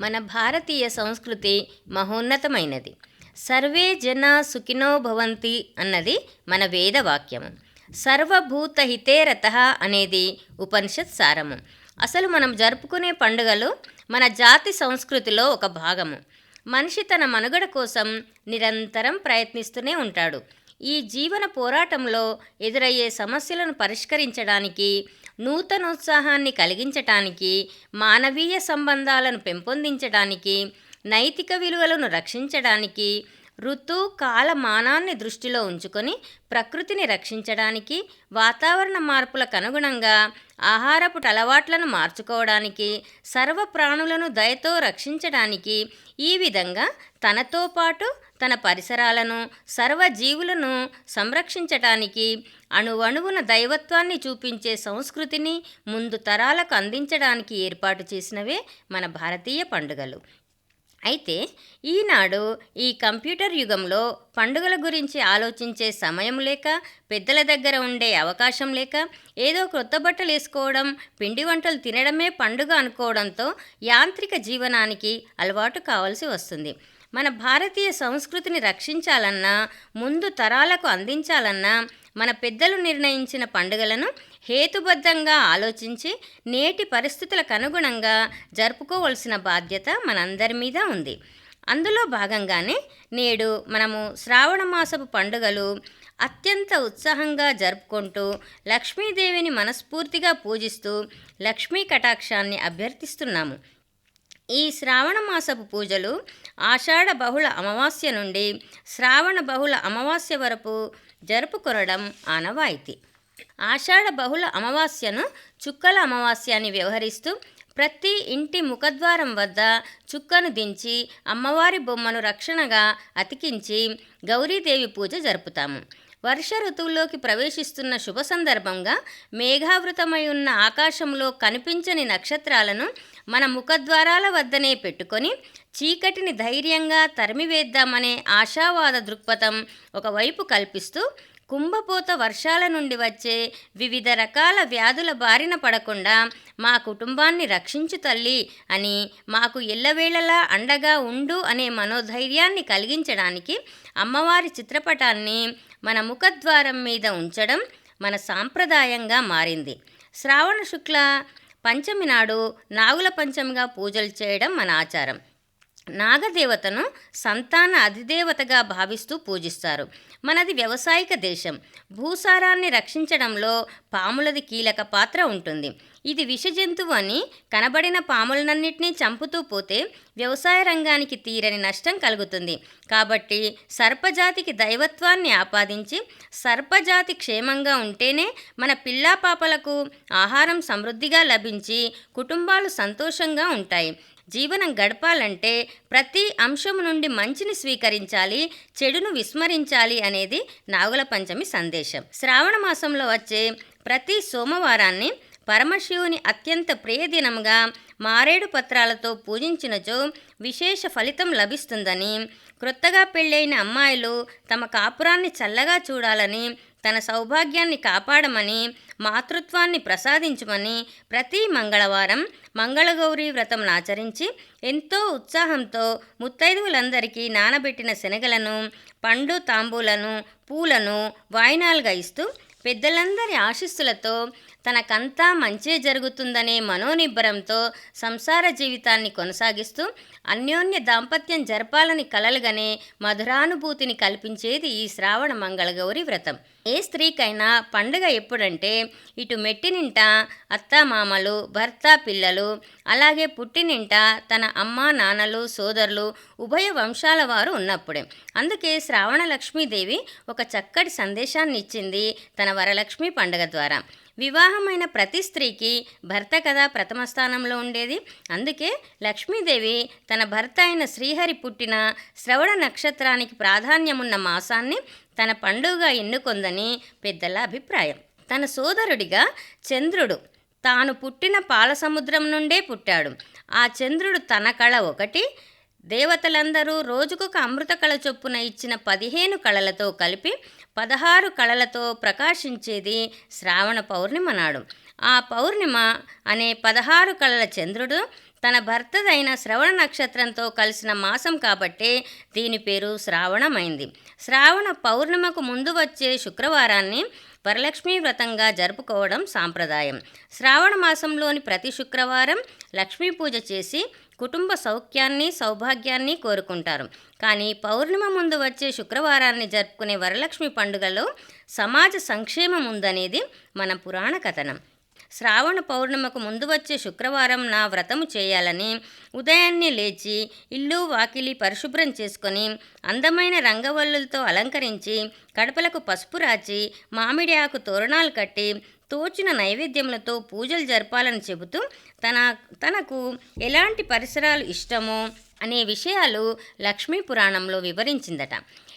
మన భారతీయ సంస్కృతి మహోన్నతమైనది. సర్వే జన సుఖినో భవంతి అన్నది మన వేదవాక్యము. సర్వభూత హితేరత అనేది ఉపనిషత్ సారము. అసలు మనం జరుపుకునే పండుగలు మన జాతి సంస్కృతిలో ఒక భాగము. మనిషి తన మనుగడ కోసం నిరంతరం ప్రయత్నిస్తూనే ఉంటాడు. ఈ జీవన పోరాటంలో ఎదురయ్యే సమస్యలను పరిష్కరించడానికి నూతనోత్సాహాన్ని కలిగించటానికి మానవీయ సంబంధాలను పెంపొందించడానికి నైతిక విలువలను రక్షించడానికి ఋతు కాలమానాన్ని దృష్టిలో ఉంచుకొని ప్రకృతిని రక్షించడానికి వాతావరణ మార్పులకు అనుగుణంగా ఆహారపు అలవాట్లను మార్చుకోవడానికి సర్వ ప్రాణులను దయతో రక్షించడానికి ఈ విధంగా తనతో పాటు తన పరిసరాలను సర్వజీవులను సంరక్షించటానికి అణువణువున దైవత్వాన్ని చూపించే సంస్కృతిని ముందు తరాలకు అందించడానికి ఏర్పాటు చేసినవే మన భారతీయ పండుగలు. అయితే ఈనాడు ఈ కంప్యూటర్ యుగంలో పండుగల గురించి ఆలోచించే సమయం లేక పెద్దల దగ్గర ఉండే అవకాశం లేక ఏదో క్రొత్త బట్టలు వేసుకోవడం పిండి వంటలు తినడమే పండుగ అనుకోవడంతో యాంత్రిక జీవనానికి అలవాటు కావాల్సి వస్తుంది. మన భారతీయ సంస్కృతిని రక్షించాలన్నా ముందు తరాలకు అందించాలన్నా మన పెద్దలు నిర్ణయించిన పండుగలను హేతుబద్ధంగా ఆలోచించి నేటి పరిస్థితులకు అనుగుణంగా జరుపుకోవలసిన బాధ్యత మనందరి మీద ఉంది. అందులో భాగంగానే నేడు మనము శ్రావణ మాసపు పండుగలు అత్యంత ఉత్సాహంగా జరుపుకుంటూ లక్ష్మీదేవిని మనస్ఫూర్తిగా పూజిస్తూ లక్ష్మీ కటాక్షాన్ని అభ్యర్థిస్తున్నాము. ఈ శ్రావణ మాసపు పూజలు ఆషాఢ బహుళ అమావాస్య నుండి శ్రావణ బహుళ అమావాస్య వరకు జరుపుకొనడం ఆనవాయితీ. ఆషాఢ బహుళ అమావాస్యను చుక్కల అమావాస్య అని వ్యవహరిస్తూ ప్రతి ఇంటి ముఖద్వారం వద్ద చుక్కను దించి అమ్మవారి బొమ్మను రక్షణగా అతికించి గౌరీదేవి పూజ జరుపుతాము. వర్ష ఋతువులోకి ప్రవేశిస్తున్న శుభ సందర్భంగా మేఘావృతమై ఉన్న ఆకాశంలో కనిపించని నక్షత్రాలను మన ముఖద్వారాల వద్దనే పెట్టుకొని చీకటిని ధైర్యంగా తరిమివేద్దామనే ఆశావాద దృక్పథం ఒకవైపు కల్పిస్తూ కుంభపోత వర్షాల నుండి వచ్చే వివిధ రకాల వ్యాధుల బారిన పడకుండా మా కుటుంబాన్ని రక్షించు తల్లి అని మాకు ఎల్లవేళలా అండగా ఉండు అనే మనోధైర్యాన్ని కలిగించడానికి అమ్మవారి చిత్రపటాన్ని మన ముఖద్వారం మీద ఉంచడం మన సాంప్రదాయంగా మారింది. శ్రావణ శుక్ల పంచమి నాడు నాగుల పంచమిగా పూజలు చేయడం మన ఆచారం. నాగదేవతను సంతాన అధిదేవతగా భావిస్తూ పూజిస్తారు. మనది వ్యవసాయక దేశం. భూసారాన్ని రక్షించడంలో పాములది కీలక పాత్ర ఉంటుంది. ఇది విష జంతువు అని కనబడిన పాములనన్నింటినీ చంపుతూ పోతే వ్యవసాయ రంగానికి తీరని నష్టం కలుగుతుంది. కాబట్టి సర్పజాతికి దైవత్వాన్ని ఆపాదించి సర్పజాతి క్షేమంగా ఉంటేనే మన పిల్లా పాపలకు ఆహారం సమృద్ధిగా లభించి కుటుంబాలు సంతోషంగా ఉంటాయి. జీవనం గడపాలంటే ప్రతి అంశము నుండి మంచిని స్వీకరించాలి చెడును విస్మరించాలి అనేది నాగుల పంచమి సందేశం. శ్రావణ మాసంలో వచ్చే ప్రతి సోమవారాన్ని పరమశివుని అత్యంత ప్రియదినంగా మారేడు పత్రాలతో పూజించినచో విశేష ఫలితం లభిస్తుందని క్రొత్తగా పెళ్ళైన అమ్మాయిలు తమ కాపురాన్ని చల్లగా చూడాలని తన సౌభాగ్యాన్ని కాపాడమని మాతృత్వాన్ని ప్రసాదించమని ప్రతి మంగళవారం మంగళగౌరి వ్రతం ఆచరించి ఎంతో ఉత్సాహంతో ముత్తైదువులందరికీ నానబెట్టిన శనగలను పండు తాంబూలను పూలను వాయినాలుగా ఇస్తూ పెద్దలందరి ఆశీస్సులతో తనకంతా మంచే జరుగుతుందనే మనోనిబ్బరంతో సంసార జీవితాన్ని కొనసాగిస్తూ అన్యోన్య దాంపత్యం జరపాలని కలలుగానే మధురానుభూతిని కల్పించేది ఈ శ్రావణ మంగళగౌరి వ్రతం. ఏ స్త్రీకైనా పండుగ ఎప్పుడంటే ఇటు మెట్టినింట అత్తమామలు భర్త పిల్లలు అలాగే పుట్టినింట తన అమ్మ నాన్నలు సోదరులు ఉభయ వంశాల వారు ఉన్నప్పుడే. అందుకే శ్రావణ లక్ష్మీదేవి ఒక చక్కటి సందేశాన్ని ఇచ్చింది తన వరలక్ష్మి పండుగ ద్వారా. వివాహమైన ప్రతి స్త్రీకి భర్త కదా ప్రథమ స్థానంలో ఉండేది. అందుకే లక్ష్మీదేవి తన భర్త అయిన శ్రీహరి పుట్టిన శ్రవణ నక్షత్రానికి ప్రాధాన్యమున్న మాసాన్ని తన పండుగ ఎన్నుకొందని పెద్దల అభిప్రాయం. తన సోదరుడిగా చంద్రుడు తాను పుట్టిన పాల సముద్రం నుండే పుట్టాడు. ఆ చంద్రుడు తన కళ ఒకటి దేవతలందరూ రోజుకొక అమృత కళ చొప్పున ఇచ్చిన పదిహేను కళలతో కలిపి పదహారు కళలతో ప్రకాశించేది శ్రావణ పౌర్ణిమ నాడు. ఆ పౌర్ణిమ అనే పదహారు కళల చంద్రుడు తన భర్తదైన శ్రవణ నక్షత్రంతో కలిసిన మాసం కాబట్టే దీని పేరు శ్రావణమైంది. శ్రావణ పౌర్ణిమకు ముందు వచ్చే శుక్రవారాన్ని వరలక్ష్మీ వ్రతంగా జరుపుకోవడం సాంప్రదాయం. శ్రావణ మాసంలోని ప్రతి శుక్రవారం లక్ష్మీ పూజ చేసి కుటుంబ సౌఖ్యాన్ని సౌభాగ్యాన్ని కోరుకుంటారు. కానీ పౌర్ణిమ ముందు వచ్చే శుక్రవారాన్ని జరుపుకునే వరలక్ష్మి పండుగలో సమాజ సంక్షేమం ఉందనేది మన పురాణ కథనం. శ్రావణ పౌర్ణిమకు ముందు వచ్చే శుక్రవారం నా వ్రతము చేయాలని ఉదయాన్నే లేచి ఇల్లు వాకిలి పరిశుభ్రం చేసుకొని అందమైన రంగవల్లులతో అలంకరించి కడపలకు పసుపు రాచి మామిడి ఆకు తోరణాలు కట్టి తోచిన నైవేద్యములతో పూజలు జరపాలని చెబుతూ తన తనకు ఎలాంటి పరిసరాలు ఇష్టమో అనే విషయాలు లక్ష్మీ పురాణంలో వివరించిందట.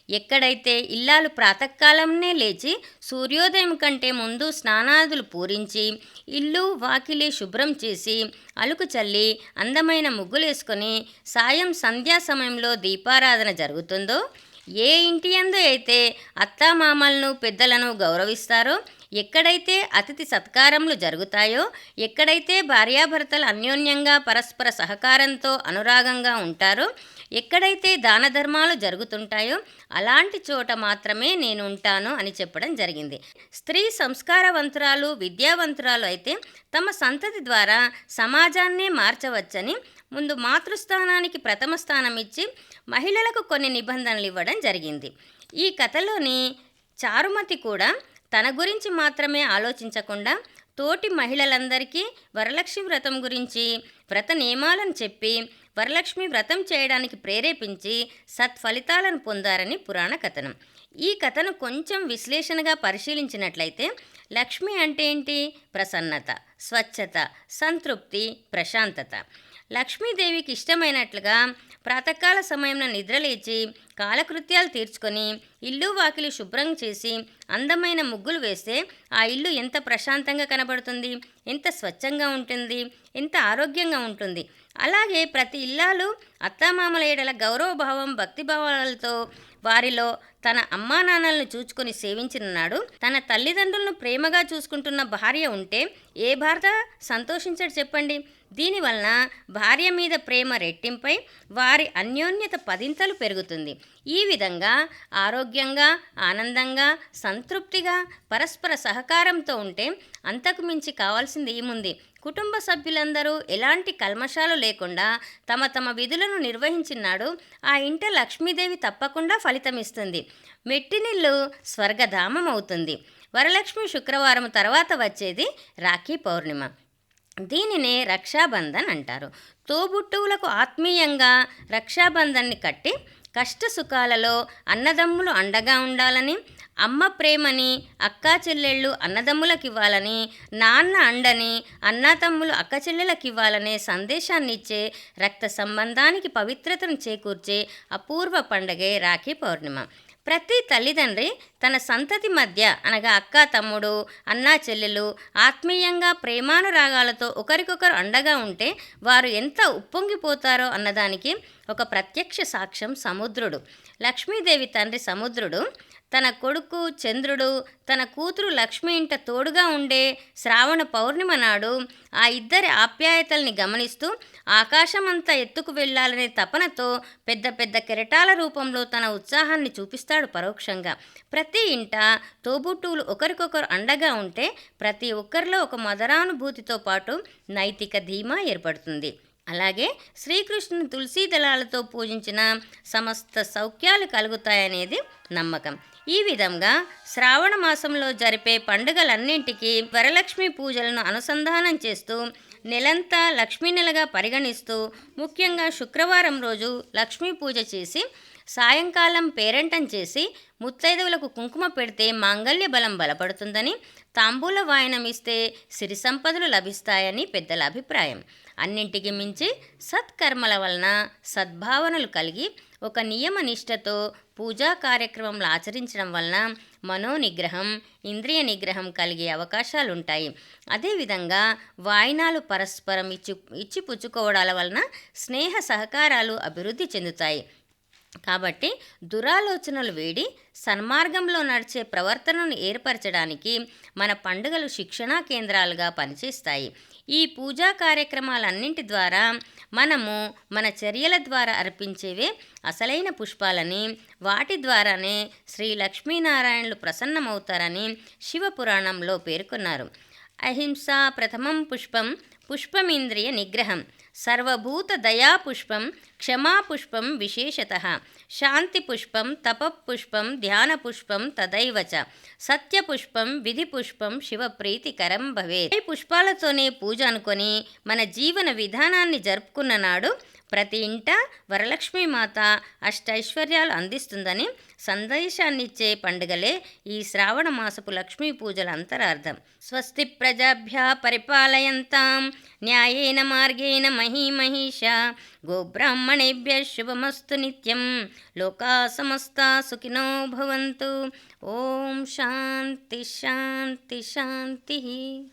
ఎక్కడైతే ఇల్లాలు ప్రాతకాలంనే లేచి సూర్యోదయం కంటే ముందు స్నానాదులు పూరించి ఇల్లు వాకిలి శుభ్రం చేసి అలుకు చల్లి అందమైన ముగ్గులేసుకొని సాయం సంధ్యా సమయంలో దీపారాధన జరుగుతుందో ఏ ఇంటి యందు అయితే అత్తామామలను పెద్దలను గౌరవిస్తారో ఎక్కడైతే అతిథి సత్కారములు జరుగుతాయో ఎక్కడైతే భార్యాభర్తలు అన్యోన్యంగా పరస్పర సహకారంతో అనురాగంగా ఉంటారో ఎక్కడైతే దాన ధర్మాలు జరుగుతుంటాయో అలాంటి చోట మాత్రమే నేను ఉంటాను అని చెప్పడం జరిగింది. స్త్రీ సంస్కారవంతురాలు విద్యావంతురాలు అయితే తమ సంతతి ద్వారా సమాజాన్నే మార్చవచ్చని ముందు మాతృస్థానానికి ప్రథమ స్థానం ఇచ్చి మహిళలకు కొన్ని నిబంధనలు ఇవ్వడం జరిగింది. ఈ కథలోని చారుమతి కూడా తన గురించి మాత్రమే ఆలోచించకుండా తోటి మహిళలందరికీ వరలక్ష్మి వ్రతం గురించి వ్రత నియమాలను చెప్పి వరలక్ష్మి వ్రతం చేయడానికి ప్రేరేపించి సత్ఫలితాలను పొందారని పురాణ కథనం. ఈ కథను కొంచెం విశ్లేషణగా పరిశీలించినట్లయితే లక్ష్మి అంటే ఏంటి? ప్రసన్నత స్వచ్ఛత సంతృప్తి ప్రశాంతత. లక్ష్మీదేవికి ఇష్టమైనట్లుగా ప్రాతకాల సమయంలో నిద్రలేచి కాలకృత్యాలు తీర్చుకొని ఇల్లు వాకిలి శుభ్రం చేసి అందమైన ముగ్గులు వేస్తే ఆ ఇల్లు ఎంత ప్రశాంతంగా కనబడుతుంది ఎంత స్వచ్ఛంగా ఉంటుంది ఎంత ఆరోగ్యంగా ఉంటుంది. అలాగే ప్రతి ఇల్లాలు అత్తామామల ఏడల గౌరవభావం భక్తిభావాలతో వారిలో తన అమ్మా నాన్నలను చూచుకొని సేవించిన నాడు తన తల్లిదండ్రులను ప్రేమగా చూసుకుంటున్న భార్య ఉంటే ఏ భారత సంతోషించడు చెప్పండి. దీనివలన భార్య మీద ప్రేమ రెట్టింపై వారి అన్యోన్యత పదింతలు పెరుగుతుంది. ఈ విధంగా ఆరోగ్యంగా ఆనందంగా సంతృప్తిగా పరస్పర సహకారంతో ఉంటే అంతకు మించి కావాల్సింది ఏముంది? కుటుంబ సభ్యులందరూ ఎలాంటి కల్మషాలు లేకుండా తమ తమ విధులను నిర్వహించినాడు ఆ ఇంట లక్ష్మీదేవి తప్పకుండా ఫలితమిస్తుంది. మెట్టినిల్లు స్వర్గధామం అవుతుంది వరలక్ష్మి శుక్రవారం తర్వాత వచ్చేది రాఖీ పౌర్ణిమ. దీనినే రక్షాబంధన్ అంటారు. తోబుట్టువులకు ఆత్మీయంగా రక్షాబంధన్ని కట్టి కష్ట సుఖాలలో అన్నదమ్ములు అండగా ఉండాలని అమ్మ ప్రేమని అక్కా చెల్లెళ్ళు అన్నదమ్ములకు ఇవ్వాలని నాన్న అండని అన్నాతమ్ములు అక్క చెల్లెలకు ఇవ్వాలనే సందేశాన్ని ఇచ్చే రక్త సంబంధానికి పవిత్రతను చేకూర్చే అపూర్వ పండగే రాఖీ పౌర్ణిమ. ప్రతి తల్లిదండ్రి తన సంతతి మధ్య అనగా అక్క తమ్ముడు అన్నా చెల్లెలు ఆత్మీయంగా ప్రేమానురాగాలతో ఒకరికొకరు అండగా ఉంటే వారు ఎంత ఉప్పొంగిపోతారో అన్నదానికి ఒక ప్రత్యక్ష సాక్ష్యం సముద్రుడు. లక్ష్మీదేవి తండ్రి సముద్రుడు. తన కొడుకు చంద్రుడు తన కూతురు లక్ష్మి ఇంట తోడుగా ఉండే శ్రావణ పౌర్ణిమ నాడు ఆ ఇద్దరి ఆప్యాయతల్ని గమనిస్తూ ఆకాశమంతా ఎత్తుకు వెళ్ళాలనే తపనతో పెద్ద పెద్ద కెరటాల రూపంలో తన ఉత్సాహాన్ని చూపిస్తాడు పరోక్షంగా. ప్రతి ఇంట తోబుట్టువులు ఒకరికొకరు అండగా ఉంటే ప్రతి ఒక్కరిలో ఒక మదరానుభూతితో పాటు నైతిక ధీమా ఏర్పడుతుంది. అలాగే శ్రీకృష్ణుని తులసీ దళాలతో పూజించిన సమస్త సౌఖ్యాలు కలుగుతాయనేది నమ్మకం. ఈ విధంగా శ్రావణ మాసంలో జరిపే పండుగలన్నింటికీ వరలక్ష్మి పూజలను అనుసంధానం చేస్తూ నెలంతా లక్ష్మీ నెలగా పరిగణిస్తూ ముఖ్యంగా శుక్రవారం రోజు లక్ష్మీ పూజ చేసి సాయంకాలం పేరంటం చేసి ముత్తైదువులకు కుంకుమ పెడితే మాంగళ్య బలం బలపడుతుందని తాంబూల వాయనం ఇస్తే సిరి సంపదలు లభిస్తాయని పెద్దల అభిప్రాయం. అన్నింటికి మించి సత్కర్మల వలన సద్భావనలు కలిగి ఒక నియమ నిష్టతో పూజా కార్యక్రమంలో ఆచరించడం వలన మనోనిగ్రహం ఇంద్రియ నిగ్రహం కలిగే అవకాశాలుంటాయి. అదేవిధంగా వాయినాలు పరస్పరం ఇచ్చి ఇచ్చిపుచ్చుకోవడాల వలన స్నేహ సహకారాలు అభివృద్ధి చెందుతాయి. కాబట్టి దురాలోచనలు వేడి సన్మార్గంలో నడిచే ప్రవర్తనను ఏర్పరచడానికి మన పండుగలు శిక్షణా కేంద్రాలుగా పనిచేస్తాయి. ఈ పూజా కార్యక్రమాలన్నింటి ద్వారా మనము మన చర్యల ద్వారా అర్పించేవే అసలైన పుష్పాలని వాటి ద్వారానే శ్రీ లక్ష్మీనారాయణులు ప్రసన్నమవుతారని శివపురాణంలో పేర్కొన్నారు. అహింస ప్రథమం పుష్పం పుష్పమింద్రియ నిగ్రహం. సర్వభూత దయా పుష్పం క్షమా పుష్పం విశేషత శాంతి పుష్పం ధ్యానపుష్పం పుష్పం ధ్యాన పుష్పం తదైవ చ సత్య విధి పుష్పం శివప్రీతికరం భవే ఈ పుష్పాలతోనే పూజ అనుకొని మన జీవన విధానాన్ని జరుపుకున్న నాడు ప్రతి ఇంట వరలక్ష్మీమాత అష్టైశ్వర్యాలు అందిస్తుందని సందేశాన్నిచ్చే పండుగలే ఈ శ్రావణ మాసపు లక్ష్మీ పూజల అంతరార్థం. స్వస్తి ప్రజాభ్య పరిపాలయంతాం. న్యాయేన మార్గేణ మహీమహిష. గోబ్రాహ్మణేభ్య శుభమస్తు నిత్యం. లోకా సమస్త సుఖినో భవంతు. ఓం శాంతి శాంతి శాంతి.